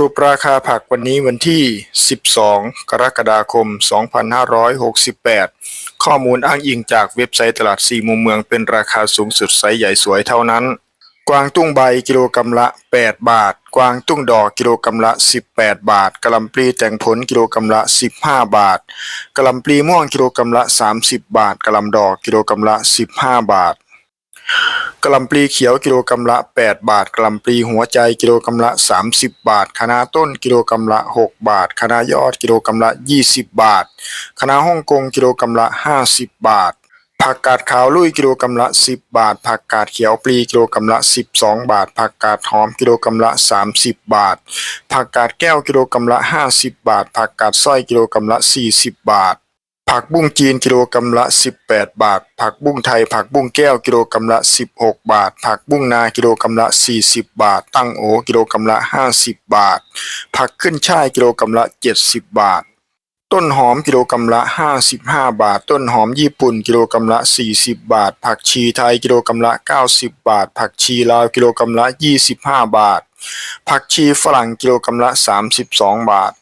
รุปราคาผักวันนี้วันที่ 12 กรกฎาคม 2568 ข้อมูลอ้างอิงจากเว็บไซต์ตลาดสี่มุมเมืองเป็นราคาสูงสุดไซส์ใหญ่สวยเท่านั้น กวางตุ้งใบกิโลกรัมละ 8 บาท กวางตุ้งดอกกิโลกรัมละ 18 บาทกะลำปลีแต่งผลกิโลกรัมละ 15 บาทกะลำปลีม่วงกิโลกรัมละ 30 บาทกะลำดอกกิโลกรัมละ 15 บาท กะหล่ำปลีเขียวกิโลกรัมละ 8 บาทกะหล่ำปลีหัวใจกิโลกรัมละ 30 บาทคะน้าต้นกิโลกรัมละ 6 บาทคะน้ายอดกิโลกรัมละ 20 บาทคะน้าฮ่องกงกิโลกรัมละ 50 บาทผักกาดขาวลุยกิโลกรัมละ 10 บาท ผักกาดเขียวปลีกิโลกรัมละ 12 บาท ผักกาดหอมกิโลกรัมละ 30 บาท ผักกาดแก้วกิโลกรัมละ 50 บาท ผักกาดสร้อยกิโลกรัมละ 40 บาท ผักบุ้งจีนกิโลกรัมละ 18 บาท ผักบุ้งไทย ผักบุ้งแก้วกิโลกรัมละ 16 บาท ผักบุ้งนากิโลกรัมละ 40 บาท ตั้งโอกิโลกรัมละ 50 บาท ผักขึ้นช่ายกิโลกรัมละ 70 บาท ต้นหอมกิโลกรัมละ 55 บาท ต้นหอมญี่ปุ่นกิโลกรัมละ 40 บาท ผักชีไทยกิโลกรัมละ 90 บาท ผักชีลาวกิโลกรัมละ 25 บาท ผักชีฝรั่งกิโลกรัมละ 32 บาท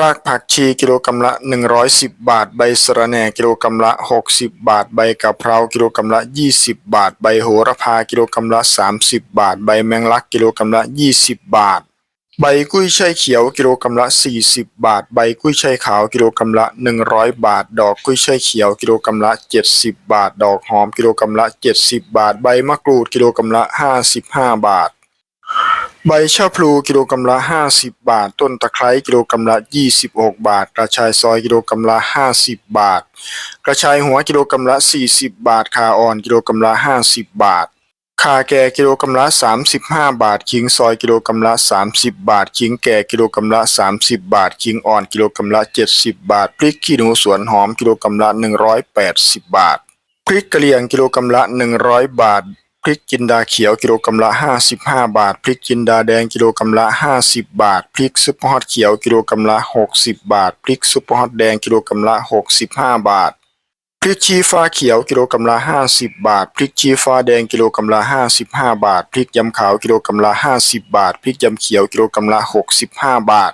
รากผักชีกิโลกรัมละ 110 บาท ใบสะระแหน่กิโลกรัมละ 60 บาท ใบกะเพรากิโลกรัมละ 20 บาท ใบโหระพากิโลกรัมละ 30 บาท ใบแมงลักกิโลกรัมละ 20 บาท ใบกุ้ยช่ายเขียวกิโลกรัมละ 40 บาท ใบกุ้ยช่ายขาวกิโลกรัมละ 100 บาท ดอกกุ้ยช่ายเขียวกิโลกรัมละ 70 บาท ดอกหอมกิโลกรัมละ 70 บาท ใบมะกรูดกิโลกรัมละ 55 บาท ใบชะพลูกิโลกรัมละ 50 บาท ต้นตะไคร้กิโลกรัมละ 26 บาท กระชายซอยกิโลกรัมละ 50 บาท กระชายหัวกิโลกรัมละ 40 บาทขาอ่อนกิโลกรัมละ 50 บาทขาแก่กิโลกรัมละ 35 บาทขิงซอยกิโลกรัมละ 30 บาทขิงแก่กิโลกรัมละ 30 บาทขิงอ่อนกิโลกรัมละ 70 บาท พริกขี้หนูสวนหอมกิโลกรัมละ 180 บาท พริกกะเหรี่ยงกิโลกรัมละ 100 บาท พริกจินดาเขียวกิโลกรัมละ 55 บาท พริกจินดาแดงกิโลกรัมละ 50 บาท พริกซุปเปอร์ฮอตเขียวกิโลกรัมละ 60 บาท พริกซุปเปอร์ฮอตแดงกิโลกรัมละ 65 บาท พริกชี้ฟ้าเขียวกิโลกรัมละ 50 บาท พริกชี้ฟ้าแดงกิโลกรัมละ 55 บาท พริกยำขาวกิโลกรัมละ 50 บาท พริกยำเขียวกิโลกรัมละ 65 บาท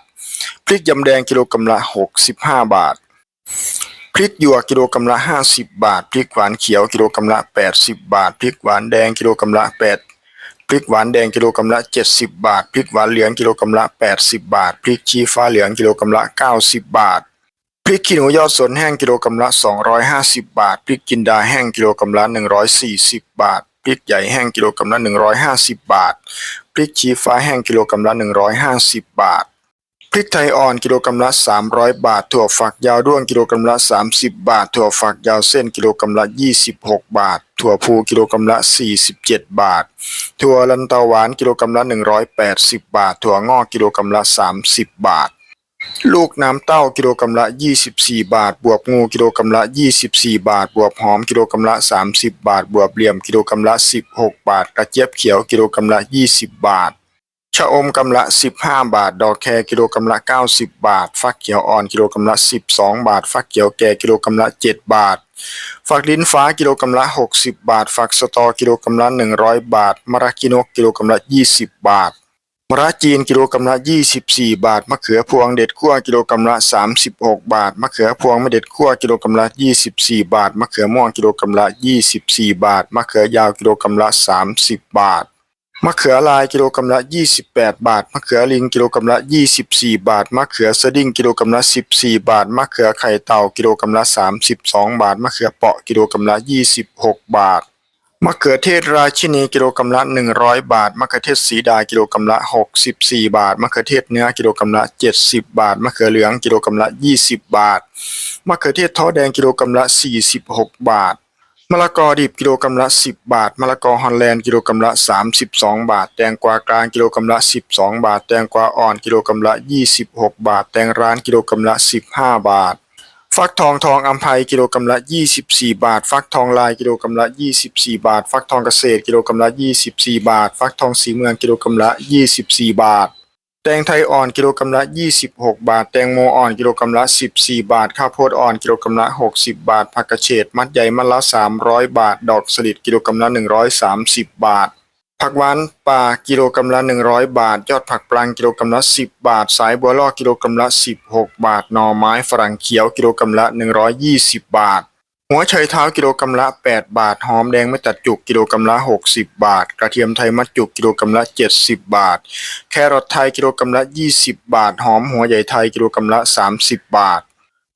พริกยำแดงกิโลกรัมละ 65 บาท ริกหยวกกิโลกรัมละ 50 บาท พริกหวานเขียวกิโลกรัมละ 80 บาท พริกหวานแดงกิโลกรัมละ 8 พริกหวานแดงกิโลกรัมละ 70 บาท พริกหวานเหลืองกิโลกรัมละ 80 บาท พริกชี้ฟ้าเหลืองกิโลกรัมละ 90 บาท พริกขี้หนูยอดสนแห้งกิโลกรัมละ 250 บาท พริกจินดาแห้งกิโลกรัมละ 140 บาท พริกใหญ่แห้งกิโลกรัมละ 150 บาท พริกชี้ฟ้าแห้งกิโลกรัมละ 150 บาท พริกไทยอ่อนกิโลกรัมละ 300 บาท ถั่วฝักยาวด้วงกิโลกรัมละ 30 บาท ถั่วฝักยาวเส้นกิโลกรัมละ 26 บาท ถั่วพูกิโลกรัมละ 47 บาท ถั่วลันเตาหวานกิโลกรัมละ 180 บาท ถั่วงอกกิโลกรัมละ 30 บาท ลูกน้ำเต้ากิโลกรัมละ 24 บาท บวบงูกิโลกรัมละ 24 บาท บวบหอมกิโลกรัมละ 30 บาท บวบเหลี่ยมกิโลกรัมละ 16 บาท กระเจี๊ยบเขียวกิโลกรัมละ 20 บาท ชะอมกำละ 15 บาท ดอกแครกิโลกรัมละ 90 บาท ฟักเขียวอ่อนกิโลกรัมละ 12 บาท ฟักเขียวแก่กิโลกรัมละ 7 บาท ฝักลิ้นฟ้ากิโลกรัมละ 60 บาท ฝักสตอกิโลกรัมละ 100 บาท มะระกินกกิโลกรัมละ 20 บาท มะระจีนกิโลกรัมละ 24 บาท มะเขือพวงเด็ดคั่วกิโลกรัมละ 36 บาท มะเขือพวงไม่เด็ดคั่วกิโลกรัมละ 24 บาท มะเขือม่วงกิโลกรัมละ 24 บาท มะเขือยาวกิโลกรัมละ 30 บาท มะเขือลายกิโลกรัมละ 28 บาท มะเขือลิงกิโลกรัมละ 24 บาท มะเขือสดิ้งกิโลกรัมละ 14 บาท มะเขือไข่เต่ากิโลกรัมละ 32 บาท มะเขือเปาะกิโลกรัมละ 26 บาท มะเขือเทศราชินีกิโลกรัมละ 100 บาท มะเขือเทศสีดากิโลกรัมละ 64 บาท มะเขือเทศเนื้อกิโลกรัมละ 70 บาท มะเขือเหลืองกิโลกรัมละ 20 บาท มะเขือเทศท้อแดงกิโลกรัมละ 46 บาท มะละกอดิบกิโลกรัมละ 10 บาท มะละกอฮอลแลนด์กิโลกรัมละ 32 บาท แตงกวากลางกิโลกรัมละ 12 บาท แตงกวาอ่อนกิโลกรัมละ 26 บาท แตงร้านกิโลกรัมละ 15 บาท ฟักทองทองอัมภัยกิโลกรัมละ 24 บาท ฟักทองลายกิโลกรัมละ 24 บาท ฟักทองเกษตรกิโลกรัมละ 24 บาท ฟักทองสีเมืองกิโลกรัมละ 24 บาท ตงไทยอ่อนกิโลกรัมละ 26 บาท แตงโมอ่อนกิโลกรัมละ 14 บาท ข้าวโพดอ่อนกิโลกรัมละ 60 บาท ผักกระเฉดมัดใหญ่มัดละ 300 บาท ดอกสลิดกิโลกรัมละ 130 บาท ผักหวานป่ากิโลกรัมละ 100 บาท ยอดผักปรางกิโลกรัมละ 10 บาท สายบัวล่อกิโลกรัมละ 16 บาท หน่อไม้ฝรั่งเขียวกิโลกรัมละ 120 บาท หัวไชเท้ากิโลกรัมละ 8 บาท หอมแดงไม่ตัดจุกกิโลกรัมละ 60 บาท กระเทียมไทยมัดจุกกิโลกรัมละ 70 บาท แครอทไทยกิโลกรัมละ 20 บาท หอมหัวใหญ่ไทยกิโลกรัมละ 30 บาท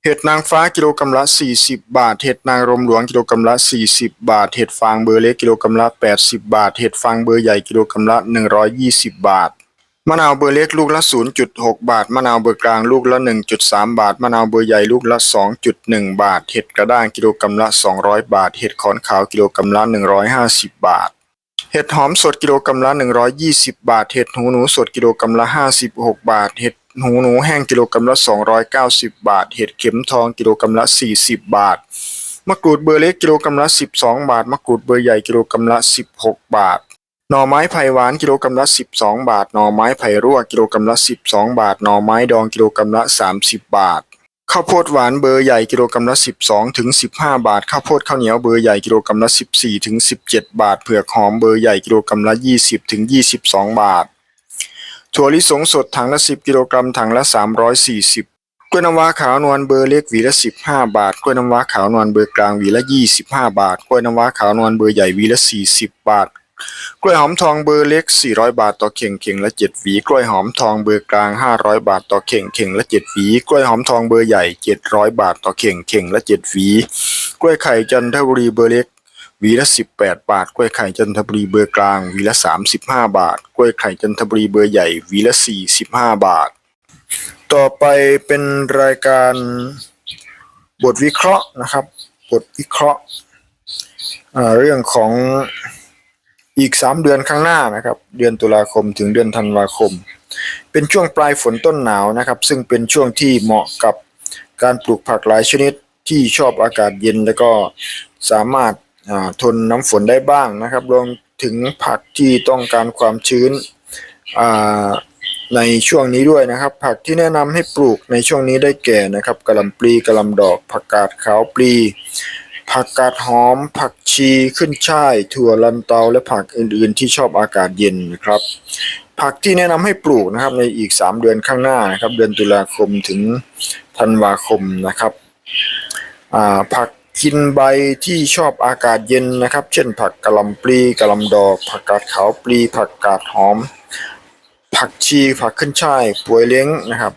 เห็ดนางฟ้ากิโลกรัมละ 40 บาท เห็ดนางรมหลวงกิโลกรัมละ 40 บาท เห็ดฟางเบอร์เล็กกิโลกรัมละ 80 บาท เห็ดฟางเบอร์ใหญ่กิโลกรัมละ 120 บาท มะนาวเบอร์เล็กลูกละ 0.6 บาท มะนาวเบอร์กลางลูกละ 1.3 บาท มะนาวเบอร์ใหญ่ลูกละ 2.1 บาท เห็ดกระด้างกิโลกรัมละ 200 บาท เห็ดขอนขาวกิโลกรัมละ 150 บาท เห็ดหอมสดกิโลกรัมละ 120 บาท เห็ดหูหนูสดกิโลกรัมละ 56 บาท เห็ดหูหนูแห้งกิโลกรัมละ 290 บาท เห็ดเข็มทองกิโลกรัมละ 40 บาท มะกรูดเบอร์เล็กกิโลกรัมละ 12 บาท มะกรูดเบอร์ใหญ่กิโลกรัมละ 16 บาท หน่อไม้ไผ่หวานกิโลกรัมละ12บาท หน่อไม้ไผ่รั่วกิโลกรัมละ12บาท หน่อไม้ดองกิโลกรัมละ30บาท ข้าวโพดหวานเบอร์ใหญ่กิโลกรัมละ12ถึง15บาท ข้าวโพดข้าวเหนียวเบอร์ใหญ่กิโลกรัมละ14ถึง17บาท เผือกหอมเบอร์ใหญ่กิโลกรัมละ20ถึง22บาท ถั่วลิสงสดถังละ10กิโลกรัมถังละ340กล้วยน้ำว้าขาวนวลเบอร์เล็กหวีละ 15 บาท กล้วยน้ำว้าขาวนวลเบอร์กลางหวีละ 25 บาท กล้วยน้ำว้าขาวนวลเบอร์ใหญ่หวีละ 40 บาท กล้วยหอมทองเบอร์เล็ก 400 บาทต่อเข่งเข่งละ 7 หวี กล้วยหอมทองเบอร์กลาง 500 บาทต่อเข่งเข่งละ 7 หวี กล้วยหอมทองเบอร์ใหญ่ 700 บาทต่อเข่งเข่งละ 7 หวี กล้วยไข่จันทบุรีเบอร์เล็กวีละ 18 บาท กล้วยไข่จันทบุรีเบอร์กลางวีละ 35 บาท กล้วยไข่จันทบุรีเบอร์ใหญ่วีละ 45 บาท ต่อไปเป็นรายการบทวิเคราะห์นะครับ บทวิเคราะห์เรื่องของ อีก 3 เดือนข้างหน้านะครับ เดือนตุลาคมถึงเดือนธันวาคม เป็นช่วงปลายฝนต้นหนาวนะครับ ซึ่งเป็นช่วงที่เหมาะกับการปลูกผักหลายชนิดที่ชอบอากาศเย็น แล้วก็สามารถาทนน้ำฝนได้บ้างนะครับรวมถึงผักที่ต้องการความชื้นในช่วงนี้ด้วยนะครับ ผักที่แนะนำให้ปลูกในช่วงนี้ได้แก่นะครับกะหล่ำปลีกะหล่ำดอกผักกาดขาวปลี ผักกาดหอม ผักชีขึ้นช่าย ถั่วลันเตาและผักอื่นๆ ที่ชอบอากาศเย็นนะครับ ผักที่แนะนำให้ปลูกนะครับในอีก 3 เดือนข้างหน้านะครับ เดือนตุลาคมถึงธันวาคมนะครับผักกินใบที่ชอบอากาศเย็นนะครับ เช่น ผักกะหล่ำปลีกะหล่ำดอก ผักกาดขาวปลี ผักกาดหอม ผักชี ผักขึ้นช่ายป่วยเล้งนะครับ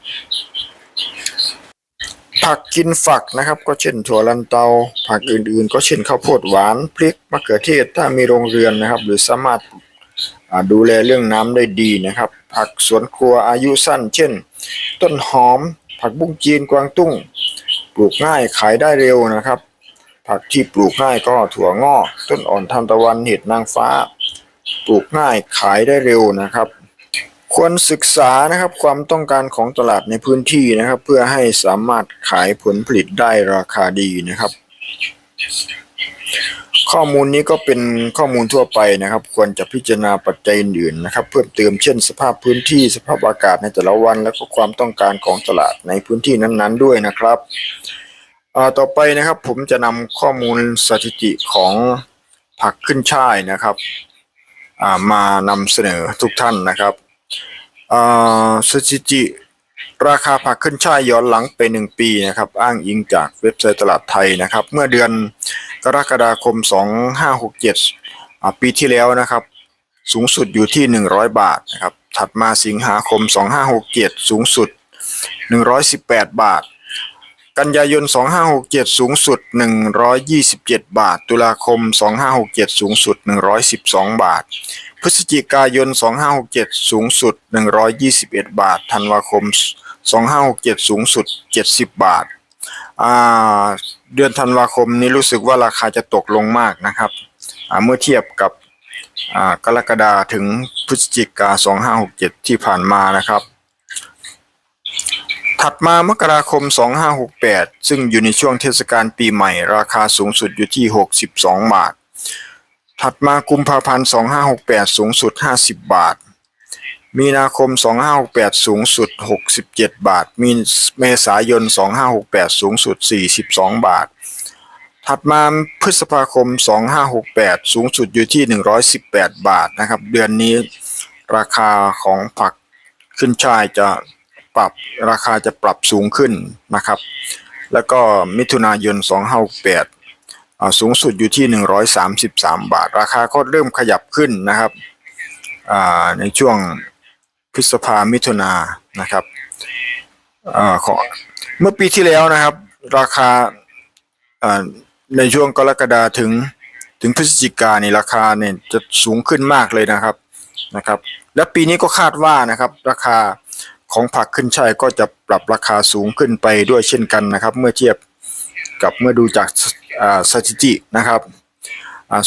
ผักกินฝักนะครับก็เช่นถั่วลันเตา ผักอื่นๆ ก็เช่นข้าวโพดหวานพริกมะเขือเทศถ้ามีโรงเรือนนะครับ หรือสามารถดูแลเรื่องน้ำได้ดีนะครับ ผักสวนครัวอายุสั้น เช่น ต้นหอม ผักบุ้งจีนกวางตุ้ง ปลูกง่ายขายได้เร็วนะครับ ผักที่ปลูกง่ายก็ถั่วงอก ต้นอ่อนทานตะวันเห็ดนางฟ้า ปลูกง่ายขายได้เร็วนะครับ ควรศึกษานะครับความต้องการของตลาดในพื้นที่นะครับ เพื่อให้สามารถขายผลผลิตได้ราคาดีนะครับ ข้อมูลนี้ก็เป็นข้อมูลทั่วไปนะครับ ควรจะพิจารณาปัจจัยอื่นนะครับ เพิ่มเติมเช่นสภาพพื้นที่สภาพอากาศในแต่ละวัน และก็ความต้องการของตลาดในพื้นที่นั้นๆ ด้วยนะครับต่อไปนะครับผมจะนำข้อมูลสถิติของผักขึ้นช่ายนะครับามานำเสนอทุกท่านนะครับ สถิติราคาผักขึ้นช่ายย้อนหลังไปหนึ่งปีนะครับ อ้างอิงจากเว็บไซต์ตลาดไทยนะครับ เมื่อเดือนกรกฎาคม 2567 ปีที่แล้วนะครับ สูงสุดอยู่ที่ 100 บาทนะครับ ถัดมาสิงหาคม 2567 สูงสุด 118 บาท กันยายน 2567 สูงสุด 127 บาท ตุลาคม 2567 สูงสุด 112 บาท พฤศจิกายน 2567 สูงสุด 121 บาท ธันวาคม 2567 สูงสุด 70 บาทาเดือนธันวาคมนี้รู้สึกว่าราคาจะตกลงมากนะครับ เมื่อเทียบกับกรกฎาถึงพฤศจิกา 2567 ที่ผ่านมานะครับ ถัดมามกราคม 2568 ซึ่งอยู่ในช่วงเทศกาลปีใหม่ ราคาสูงสุดอยู่ที่ 62 บาท ถัดมากุมภาพันธ์ 2568 สูงสุด 50 บาท มีนาคม 2568 สูงสุด 67 บาท มีเมษายน 2568 สูงสุด 42 บาท ถัดมาพฤษภาคม 2568 สูงสุดอยู่ที่ 118 บาทนะครับ เดือนนี้ราคาของผักขึ้นช่ายจะ ปรับราคาจะปรับสูงขึ้นนะครับ แล้วก็มิถุนายน2568สูงสุดอยู่ที่ 133 บาท ราคาก็เริ่มขยับขึ้นนะครับในช่วงพฤษภามิถุนานะครับอของเมื่อปีที่แล้วนะครับ ราคาในช่วงกรกฎาถึงถึงพฤศจิกาในราคาเนี่ยจะสูงขึ้นมากเลยนะครับนะครับ และปีนี้ก็คาดว่านะครับ ราคา ของผักขึ้นช่ายก็จะปรับราคาสูงขึ้นไปด้วยเช่นกันนะครับ เมื่อเทียบกับเมื่อดูจากสถิตินะครับ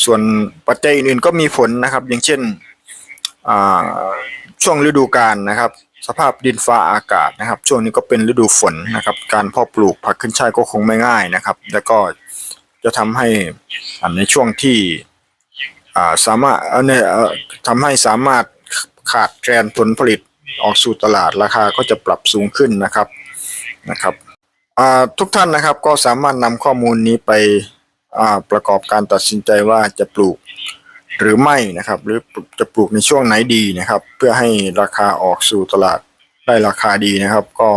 ส่วนปัจจัยอื่นๆก็มีผลนะครับ อย่างเช่นช่วงฤดูกาลนะครับ สภาพดินฟ้าอากาศนะครับ ช่วงนี้ก็เป็นฤดูฝนนะครับ การเพาะปลูกผักขึ้นช่ายก็คงไม่ง่ายนะครับ แล้วก็จะทำให้ในช่วงที่สามารถทำให้สามารถขาดแคลนผลผลิต ออกสู่ตลาดราคาก็จะปรับสูงขึ้นนะครับนะครับทุกท่านนะครับก็สามารถนำข้อมูลนี้ไปประกอบการตัดสินใจว่าจะปลูกหรือไม่นะครับ หรือจะปลูกในช่วงไหนดีนะครับ เพื่อให้ราคาออกสู่ตลาดได้ราคาดีนะครับ ก็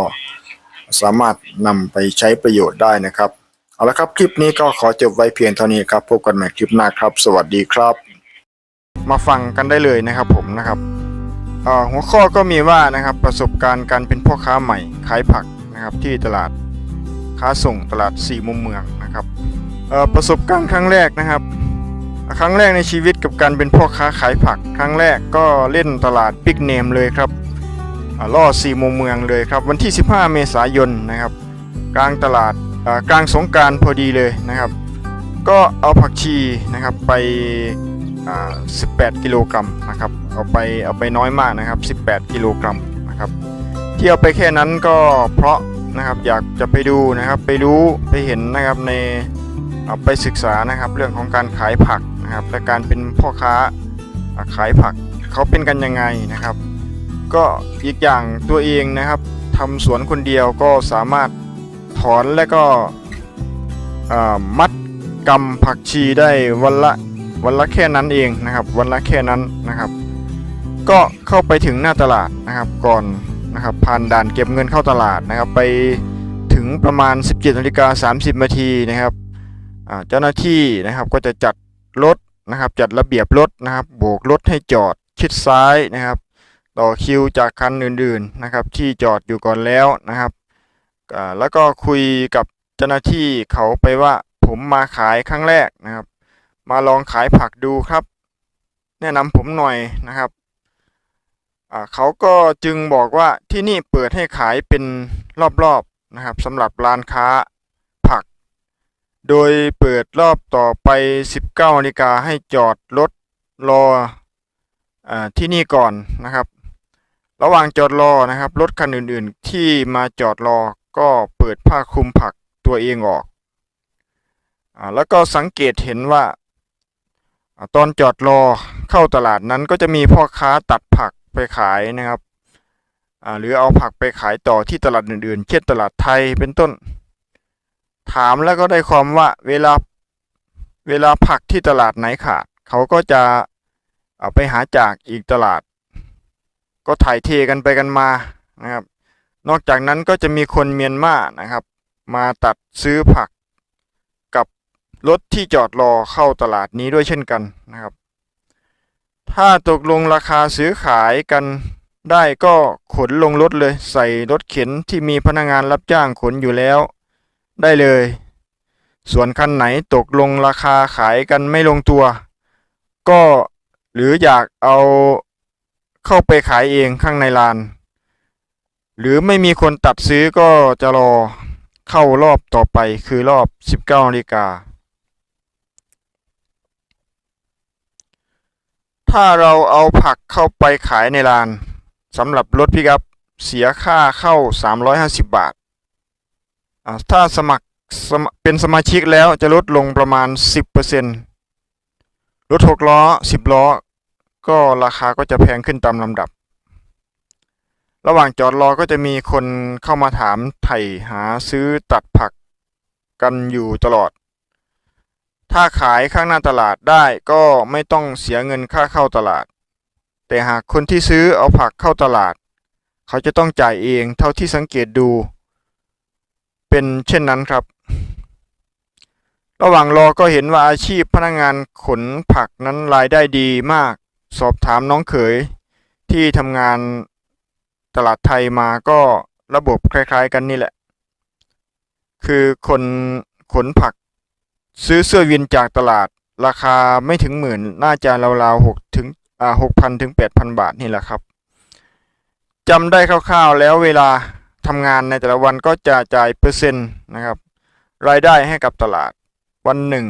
สามารถนำไปใช้ประโยชน์ได้นะครับเอาละครับคลิปนี้ก็ขอจบไว้เพียงเท่านี้ครับพบกันใหม่คลิปหน้าครับ สวัสดีครับ มาฟังกันได้เลยนะครับผมนะครับ หัวข้อก็มีว่านะครับประสบการณ์การเป็นพ่อค้าใหม่ขายผักนะครับที่ตลาดค้าส่งตลาดสี่มุมเมืองนะครับประสบการณ์ครั้งแรกนะครับ ครั้งแรกในชีวิตกับการเป็นพ่อค้าขายผัก ครั้งแรกก็เล่นตลาดบิ๊กเนมเลยครับล่อสี่มุมเมืองเลยครับวันที่ 15 เมษายนนะครับ กลางตลาดกลางสงการพอดีเลยนะครับ ก็เอาผักชีนะครับไป 18 กิโลกรัมนะครับเอาไปเอาไปน้อยมากนะครับ 18 กิโลกรัมนะครับที่เอาไปแค่นั้นก็เพราะนะครับอยากจะไปดูนะครับไปรู้ไปเห็นนะครับในเอาไปศึกษานะครับเรื่องของการขายผักนะครับและการเป็นพ่อค้าขายผักเขาเป็นกันยังไงนะครับ ก็อีกอย่างตัวเองนะครับทำสวนคนเดียวก็สามารถถอนและก็มัดกำผักชีได้วันละ วันละแค่นั้นเองนะครับ วันละแค่นั้นนะครับ ก็เข้าไปถึงหน้าตลาดนะครับ ก่อนนะครับผ่านด่านเก็บเงินเข้าตลาดนะครับ ไปถึงประมาณ 17นาฬิกา30นาทีนะครับเจ้าหน้าที่นะครับก็จะจัดรถนะครับ จัดระเบียบรถนะครับ โบกรถให้จอดชิดซ้ายนะครับ ต่อคิวจากคันอื่นๆนะครับ ที่จอดอยู่ก่อนแล้วนะครับแล้วก็คุยกับเจ้าหน้าที่เขาไปว่าผมมาขายครั้งแรกนะครับ มาลองขายผักดูครับ แนะนำผมหน่อยนะครับเขาก็จึงบอกว่าที่นี่เปิดให้ขายเป็นรอบๆนะครับสำหรับร้านค้าผัก โดยเปิดรอบต่อไป 19นาฬิกาให้จอดรถรออที่นี่ก่อนนะครับ ระหว่างจอดรอนะครับรถคันอื่นๆ ที่มาจอดรอก็เปิดผ้าคลุมผักตัวเองออกอแล้วก็สังเกตเห็นว่า ตอนจอดรอเข้าตลาดนั้นก็จะมีพ่อค้าตัดผักไปขายนะครับหรือเอาผักไปขายต่อที่ตลาดอื่นๆ เช่นตลาดไทยเป็นต้น ถามแล้วก็ได้ความว่าเวลาเวลาผักที่ตลาดไหนขาด เขาก็จะเอาไปหาจากอีกตลาด ก็ถ่ายเทกันไปกันมานะครับ นอกจากนั้นก็จะมีคนเมียนมานะครับ มาตัดซื้อผัก รถที่จอดรอเข้าตลาดนี้ด้วยเช่นกันนะครับ ถ้าตกลงราคาซื้อขายกันได้ก็ขนลงรถเลย ใส่รถเข็นที่มีพนักงานรับจ้างขนอยู่แล้ว ได้เลย ส่วนคันไหนตกลงราคาขายกันไม่ลงตัว ก็หรืออยากเอาเข้าไปขายเองข้างในลาน หรือไม่มีคนตัดซื้อก็จะรอเข้ารอบต่อไปคือรอบ 19นาฬิกา ถ้าเราเอาผักเข้าไปขายในลานสำหรับรถพิกับเสียค่าเข้า 350 บาทอ่าถ้าสมัครเป็นสมาชิกแล้วจะลดลงประมาณ 10%รถ6ล้อ 10 ล้อ ก็ราคาก็จะแพงขึ้นตามลำดับ ระหว่างจอดรอก็จะมีคนเข้ามาถามไถ่หาซื้อตัดผักกันอยู่ตลอด ถ้าขายข้างหน้าตลาดได้ก็ไม่ต้องเสียเงินค่าเข้าตลาด แต่หากคนที่ซื้อเอาผักเข้าตลาด เขาจะต้องจ่ายเองเท่าที่สังเกตดู เป็นเช่นนั้นครับ ระหว่างรอก็เห็นว่าอาชีพพนักงานขนผักนั้นรายได้ดีมาก สอบถามน้องเขย ที่ทำงานตลาดไทยมาก็ระบบคล้ายๆกันนี่แหละ คือคนขนผัก ซื้อเสื้อวินจากตลาด ราคาไม่ถึงหมื่น น่าจะราวๆหกถึงอ่าหกพันถึงแปดพันบาทนี่แหละครับจำได้คร่าวๆแล้วเวลาทำงานในแต่ละวันก็จะจ่ายเปอร์เซ็นต์นะครับ รายได้ให้กับตลาดวันหนึ่ง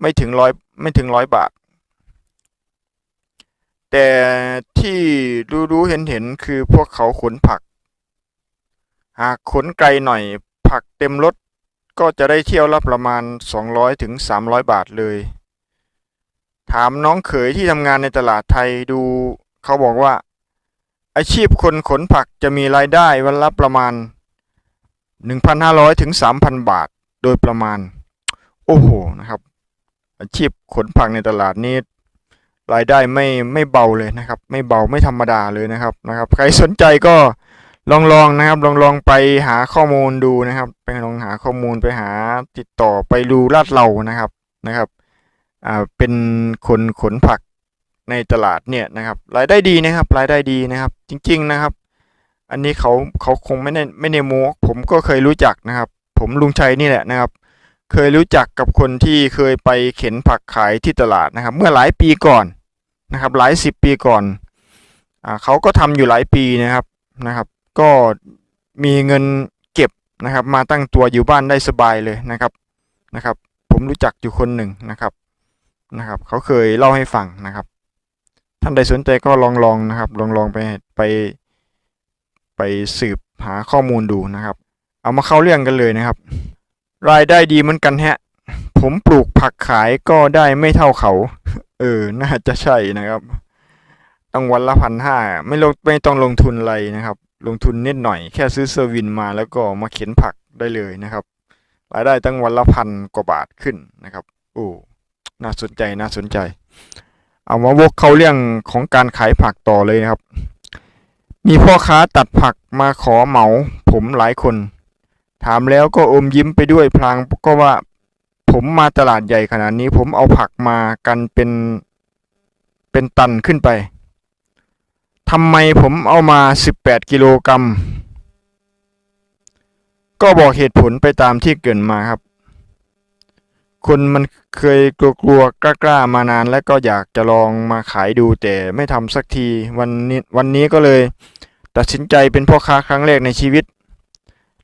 ไม่ถึงร้อยไม่ถึงร้อยบาท แต่ที่รู้รู้เห็นเห็นๆคือพวกเขาขนผัก หากขนไกลหน่อยผักเต็มรถ ก็จะได้เที่ยวละประมาณ 200ถึง300 บาทเลย ถามน้องเขยที่ทำงานในตลาดไทยดู เขาบอกว่า อาชีพคนขนผักจะมีรายได้วันละประมาณ 1,500ถึง3,000 บาทโดยประมาณ โอ้โหนะครับ อาชีพขนผักในตลาดนี้รายได้ไม่ไม่เบาเลยนะครับ ไม่เบาไม่ธรรมดาเลยนะครับนะครับ ใครสนใจก็ ลองลองนะครับ ลองลองไปหาข้อมูลดูนะครับ ไปลองหาข้อมูลไปหาติดต่อไปดูลาดเรานะครับนะครับอ่าเป็นคนขนผักในตลาดเนี่ยนะครับ รายได้ดีนะครับ รายได้ดีนะครับ จริง ๆนะครับ อันนี้เขาเขาคงไม่ได้ไม่ได้โม้ผมก็เคยรู้จักนะครับ ผมลุงชัยนี่แหละนะครับ เคยรู้จักกับคนที่เคยไปเข็นผักขายที่ตลาดนะครับ เมื่อหลายปีก่อนนะครับ หลายสิบปีก่อนอ่าเขาก็ทำอยู่หลายปีนะครับนะครับ ก็มีเงินเก็บนะครับ มาตั้งตัวอยู่บ้านได้สบายเลยนะครับนะครับ ผมรู้จักอยู่คนหนึ่งนะครับนะครับ เขาเคยเล่าให้ฟังนะครับ ท่านใดสนใจก็ลองลองนะครับ ลองลองไปไปไปสืบหาข้อมูลดูนะครับ เอามาเข้าเรื่องกันเลยนะครับ รายได้ดีเหมือนกันแฮะ ผมปลูกผักขายก็ได้ไม่เท่าเขา เออ น่าจะใช่นะครับต้องวันละพันห้าไม่ลงไม่ต้องลงทุนอะไรนะครับ ลงทุนนิดหน่อยแค่ซื้อเซอร์วินมาแล้วก็มาเข็นผักได้เลยนะครับ รายได้ตั้งวันละพันกว่าบาทขึ้นนะครับ โอ้น่าสนใจน่าสนใจ เอามาวกเขาเรื่องของการขายผักต่อเลยนะครับ มีพ่อค้าตัดผักมาขอเหมา ผมหลายคน ถามแล้วก็อมยิ้มไปด้วยพลางก็ว่าผมมาตลาดใหญ่ขนาดนี้ ผมเอาผักมากันเป็นเป็นตันขึ้นไป ทำไมผมเอามา 18 กิโลกรัม ก็บอกเหตุผลไปตามที่เกินมาครับ คนมันเคยกลัวๆกล้าๆมานาน แล้วก็อยากจะลองมาขายดูแต่ไม่ทำสักทีวันนี้วันนี้ก็เลย ตัดสินใจเป็นพ่อค้าครั้งแรกในชีวิต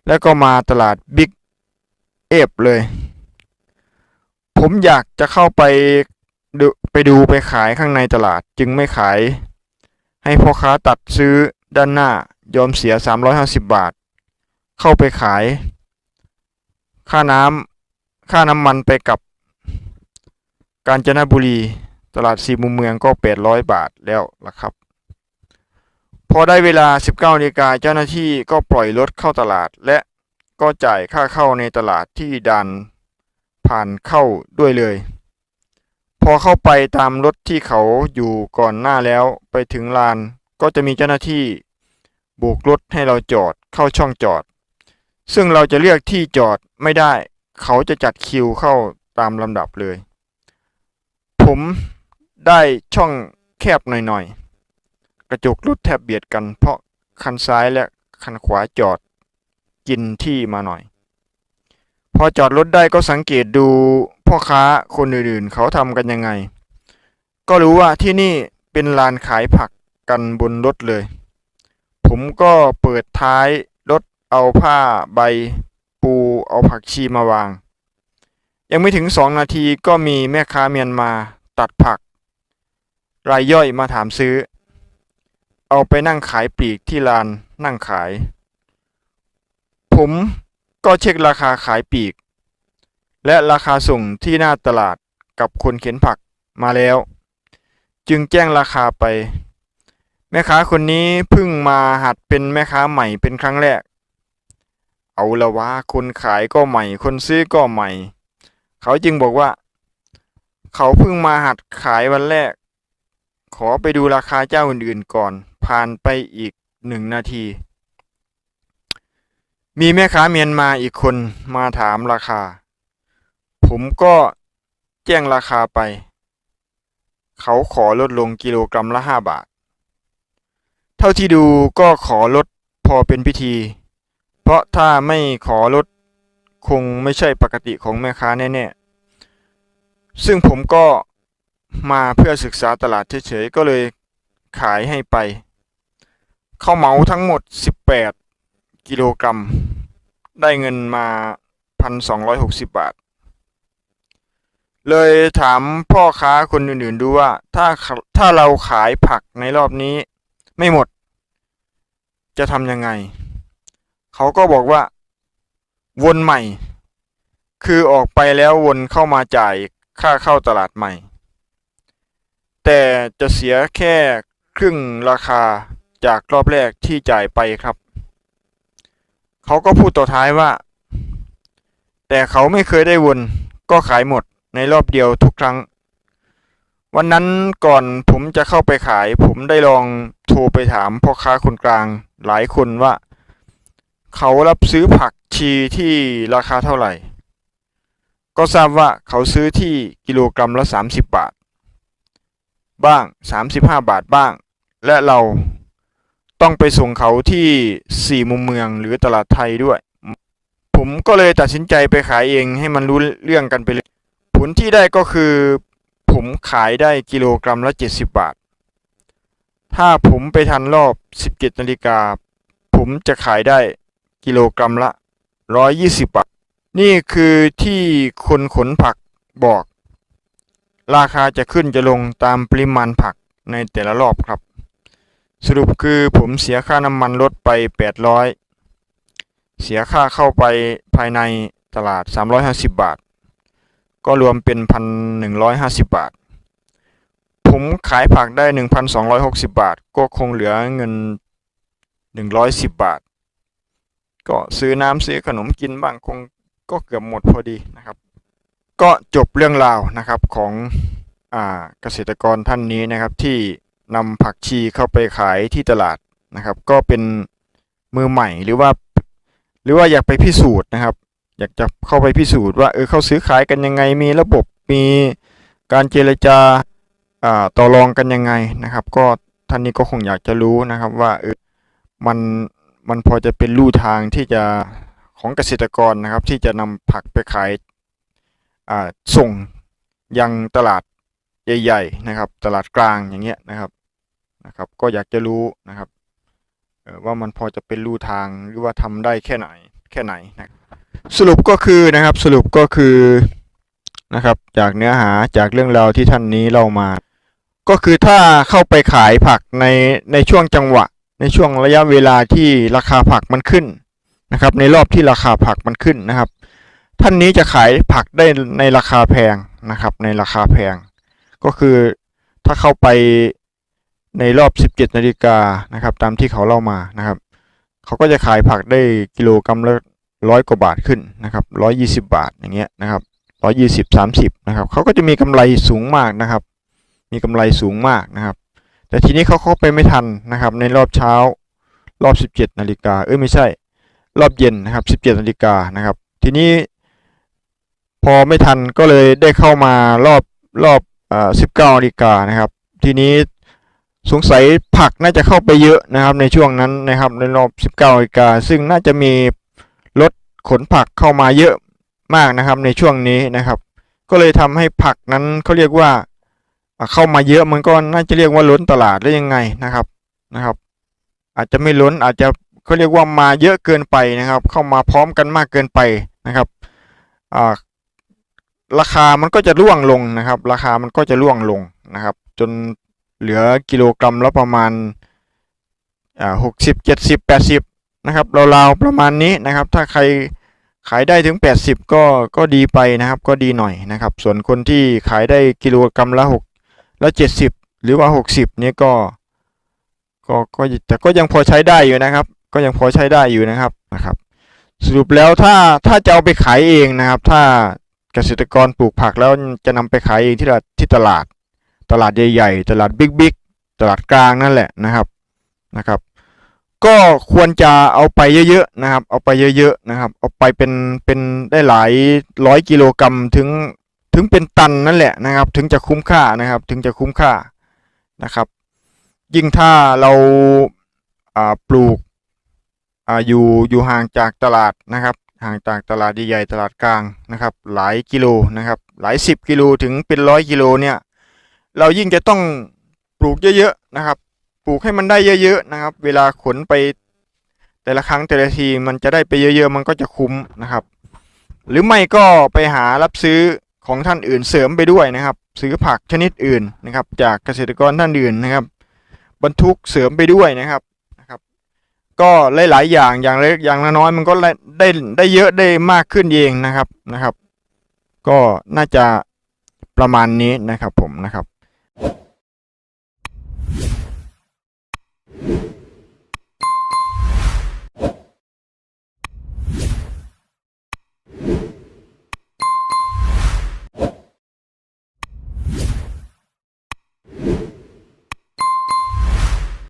แล้วก็มาตลาดบิ๊กเอฟเลย ผมอยากจะเข้าไปดูไปดูไปขายข้างในตลาดจึงไม่ขาย ให้พ่อค้าตัดซื้อด้านหน้ายอมเสีย 350 บาท เข้าไปขาย ค่าน้ำค่าน้ำมันไปกับ กาญจนบุรีตลาดสี่มุมเมืองก็ 800 บาทแล้วล่ะครับ พอได้เวลา 19นาฬิกาเจ้าหน้าที่ก็ปล่อยรถเข้าตลาด และก็จ่ายค่าเข้าในตลาดที่ด่านผ่านเข้าด้วยเลย พอเข้าไปตามรถที่เขาอยู่ก่อนหน้าแล้วไปถึงลานก็จะมีเจ้าหน้าที่โบกรถให้เราจอดเข้าช่องจอด ซึ่งเราจะเลือกที่จอดไม่ได้ เขาจะจัดคิวเข้าตามลำดับเลย ผมได้ช่องแคบหน่อยๆ กระจกรถแทบเบียดกันเพราะคันซ้ายและคันขวาจอดกินที่มาหน่อย พอจอดรถได้ก็สังเกตดูพ่อค้าคนอื่นๆ เขาทำกันยังไง ก็รู้ว่าที่นี่เป็นลานขายผักกันบนรถเลย ผมก็เปิดท้ายรถเอาผ้าใบ ปูเอาผักชีมาวาง ยังไม่ถึงสองนาทีก็มีแม่ค้าเมียนมาตัดผัก รายย่อยมาถามซื้อ เอาไปนั่งขายปลีกที่ลานนั่งขาย ผม ก็เช็คราคาขายปลีก และราคาส่งที่หน้าตลาดกับคนเข็นผักมาแล้ว จึงแจ้งราคาไป แม่ค้าคนนี้เพิ่งมาหัดเป็นแม่ค้าใหม่เป็นครั้งแรก เอาละวะคนขายก็ใหม่ คนซื้อก็ใหม่ เขาจึงบอกว่า เขาเพิ่งมาหัดขายวันแรก ขอไปดูราคาเจ้าอื่นๆก่อน ผ่านไปอีกหนึ่งนาที มีแม่ค้าเมียนมาอีกคนมาถามราคา ผมก็แจ้งราคาไป เขาขอลดลงกิโลกรัมละห้าบาท เท่าที่ดูก็ขอลดพอเป็นพิธี เพราะถ้าไม่ขอลดคงไม่ใช่ปกติของแม่ค้าแน่ๆ ซึ่งผมก็มาเพื่อศึกษาตลาดเฉยๆ ก็เลยขายให้ไป เข้าเหมาทั้งหมด 18 กิโลกรัม ได้เงินมา 1,260 บาท เลยถามพ่อค้าคนอื่นๆดูว่าถ้าถ้าเราขายผักในรอบนี้ ไม่หมด จะทำยังไง เขาก็บอกว่า วนใหม่ คือออกไปแล้ววนเข้ามาจ่ายค่าเข้าตลาดใหม่ แต่จะเสียแค่ครึ่งราคาจากรอบแรกที่จ่ายไปครับ เขาก็พูดต่อท้ายว่า แต่เขาไม่เคยได้วน ก็ขายหมดในรอบเดียวทุกครั้ง วันนั้นก่อนผมจะเข้าไปขาย ผมได้ลองโทรไปถามพ่อค้าคนกลาง หลายคนว่า เขารับซื้อผักชีที่ราคาเท่าไหร่ ก็ทราบว่าเขาซื้อที่กิโลกรัมละ 30 บาท บ้าง 35 บาทบ้าง และเรา ต้องไปส่งเขาที่สี่มุมเมืองหรือตลาดไทยด้วย ผมก็เลยตัดสินใจไปขายเองให้มันรู้เรื่องกันไปเลย ผลที่ได้ก็คือ ผมขายได้กิโลกรัมละ 70 บาท ถ้าผมไปทันรอบ 17นาฬิกา ผมจะขายได้กิโลกรัมละ 120 บาท นี่คือที่คนขนผักบอก ราคาจะขึ้นจะลงตามปริมาณผักในแต่ละรอบครับ สรุปคือผมเสียค่าน้ำมันรถไป 800 เสียค่าเข้าไปภายในตลาด 350 บาท ก็รวมเป็น 1,150 บาท ผมขายผักได้ 1,260 บาท ก็คงเหลือเงิน 110 บาท ก็ซื้อน้ำซื้อขนมกินบ้างคงก็เกือบหมดพอดีนะครับ ก็จบเรื่องราวนะครับของอเกษตรกรท่านนี้นะครับที่ นำผักชีเข้าไปขายที่ตลาดนะครับ ก็เป็นมือใหม่หรือว่า หรือว่าอยากไปพิสูจน์นะครับ อยากจะเข้าไปพิสูจน์ว่าเออเขาซื้อขายกันยังไงมีระบบมีการเจรจาต่อรองกันยังไงนะครับ ก็ท่านนี้ก็คงอยากจะรู้นะครับว่าเออมันมันพอจะเป็นลู่ทางที่จะของเกษตรกรนะครับ ที่จะนำผักไปขายส่งยังตลาด ใหญ่ๆนะครับ ตลาดกลางอย่างเงี้ยนะครับนะครับ ก็อยากจะรู้นะครับว่ามันพอจะเป็นลู่ทางหรือว่าทำได้แค่ไหนแค่ไหนนะสรุปก็คือนะครับสรุปก็คือนะครับจากเนื้อหาจากเรื่องราวที่ท่านนี้เล่ามา ก็คือถ้าเข้าไปขายผักในในช่วงจังหวะ ในช่วงระยะเวลาที่ราคาผักมันขึ้นนะครับ ในรอบที่ราคาผักมันขึ้นนะครับ ท่านนี้จะขายผักได้ในราคาแพงนะครับ ในราคาแพง ก็คือถ้าเข้าไปในรอบ 17 นาฬิกานะครับ ตามที่เขาเล่ามานะครับเขาก็จะขายผักได้กิโลกรัมละร้อยกว่าบาทขึ้นนะครับร้อยยี่สิบาทอย่างเงี้ยนะครับร้อยยี่สิบสามสิบนะครับเขาก็จะมีกำไรสูงมากนะครับ มีกำไรสูงมากนะครับ แต่ทีนี้เขาเข้าไปไม่ทันนะครับ ในรอบเช้ารอบ 17 นาฬิกาเอ้ยไม่ใช่ รอบเย็นนะครับ 17 นาฬิกานะครับ ทีนี้พอไม่ทันก็เลยได้เข้ามารอบรอบ 19นาฬิกานะครับ ทีนี้สงสัยผักน่าจะเข้าไปเยอะนะครับในช่วงนั้นนะครับในรอบ 19นาฬิกาซึ่งน่าจะมีรถขนผักเข้ามาเยอะมากนะครับในช่วงนี้นะครับ ก็เลยทำให้ผักนั้นเขาเรียกว่าเข้ามาเยอะมันก็น่าจะเรียกว่าล้นตลาดหรือยังไงนะครับนะครับ อาจจะไม่ล้นอาจจะเขาเรียกว่ามาเยอะเกินไปนะครับ เข้ามาพร้อมกันมากเกินไปนะครับอ่า ราคามันก็จะร่วงลงนะครับ ราคามันก็จะร่วงลงนะครับ จนเหลือกิโลกรัมละประมาณอ่าหกสิบเจ็ดสิบแปดสิบนะครับราวๆประมาณนี้นะครับ ถ้าใครขายได้ถึง 80 ก็ก็ดีไปนะครับ ก็ดีหน่อยนะครับ ส่วนคนที่ขายได้กิโลกรัมละ6ละ70 หรือว่า 60เนี่ยก็ก็ก็แต่ก็ยังพอใช้ได้อยู่นะครับ ก็ยังพอใช้ได้อยู่นะครับนะครับ สรุปแล้วถ้าถ้าจะเอาไปขายเองนะครับ ถ้า เกษตรกรปลูกผักแล้วจะนำไปขายเองที่ตลาดที่ตลาด ตลาดใหญ่ๆ ตลาดบิ๊กๆ ตลาดกลางนั่นแหละนะครับนะครับ ก็ควรจะเอาไปเยอะๆนะครับ เอาไปเยอะๆนะครับ เอาไปเป็นเป็นได้หลายร้อยกิโลกรัมถึงถึงเป็นตันนั่นแหละนะครับ ถึงจะคุ้มค่านะครับ ถึงจะคุ้มค่านะครับ ยิ่งถ้าเราปลูกออยู่อยู่ห่างจากตลาดนะครับ ห่างจากตลาดใหญ่ๆตลาดกลางนะครับ หลายกิโลนะครับ หลายสิบกิโลถึงเป็นร้อยกิโลเนี่ยเรายิ่งจะต้องปลูกเยอะๆนะครับ ปลูกให้มันได้เยอะๆนะครับ เวลาขนไปแต่ละครั้งแต่ละทีมันจะได้ไปเยอะๆ มันก็จะคุ้มนะครับ หรือไม่ก็ไปหารับซื้อของท่านอื่นเสริมไปด้วยนะครับ ซื้อผักชนิดอื่นนะครับ จากเกษตรกรท่านอื่นนะครับ บรรทุกเสริมไปด้วยนะครับ ก็หลายๆอย่างอย่างเล็กอย่างน้อยมันก็ได้ได้เยอะได้มากขึ้นเองนะครับนะครับ ก็น่าจะประมาณนี้นะครับผมนะครับ